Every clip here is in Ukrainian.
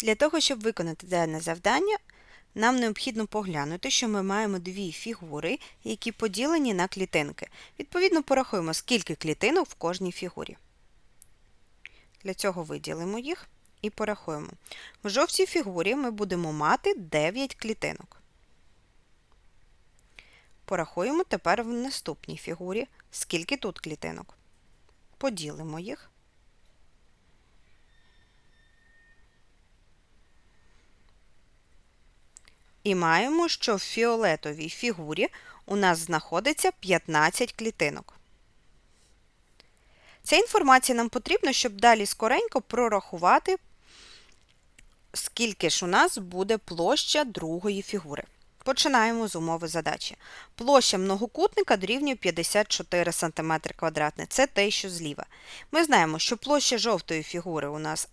Для того, щоб виконати дане завдання, нам необхідно поглянути, що ми маємо дві фігури, які поділені на клітинки. Відповідно, порахуємо, скільки клітинок в кожній фігурі. Для цього виділимо їх і порахуємо. В жовтій фігурі ми будемо мати 9 клітинок. Порахуємо тепер в наступній фігурі, скільки тут клітинок. Поділимо їх. І маємо, що в фіолетовій фігурі у нас знаходиться 15 клітинок. Ця інформація нам потрібна, щоб далі скоренько прорахувати, скільки ж у нас буде площа другої фігури. Починаємо з умови задачі. Площа многокутника дорівнює 54 см квадратне. Це те, що зліва. Ми знаємо, що площа жовтої фігури у нас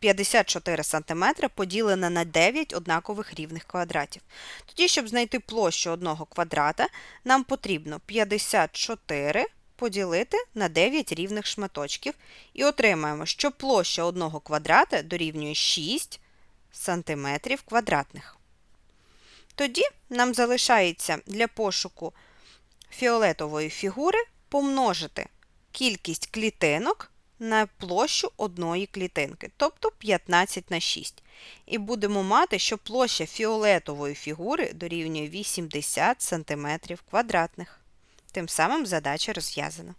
54 см поділена на 9 однакових рівних квадратів. Тоді, щоб знайти площу одного квадрата, нам потрібно 54 поділити на 9 рівних шматочків і отримаємо, що площа одного квадрата дорівнює 6 см квадратних. Тоді нам залишається для пошуку фіолетової фігури помножити кількість клітинок на площу одної клітинки, тобто 15 на 6. І будемо мати, що площа фіолетової фігури дорівнює 80 см квадратних. Тим самим задача розв'язана.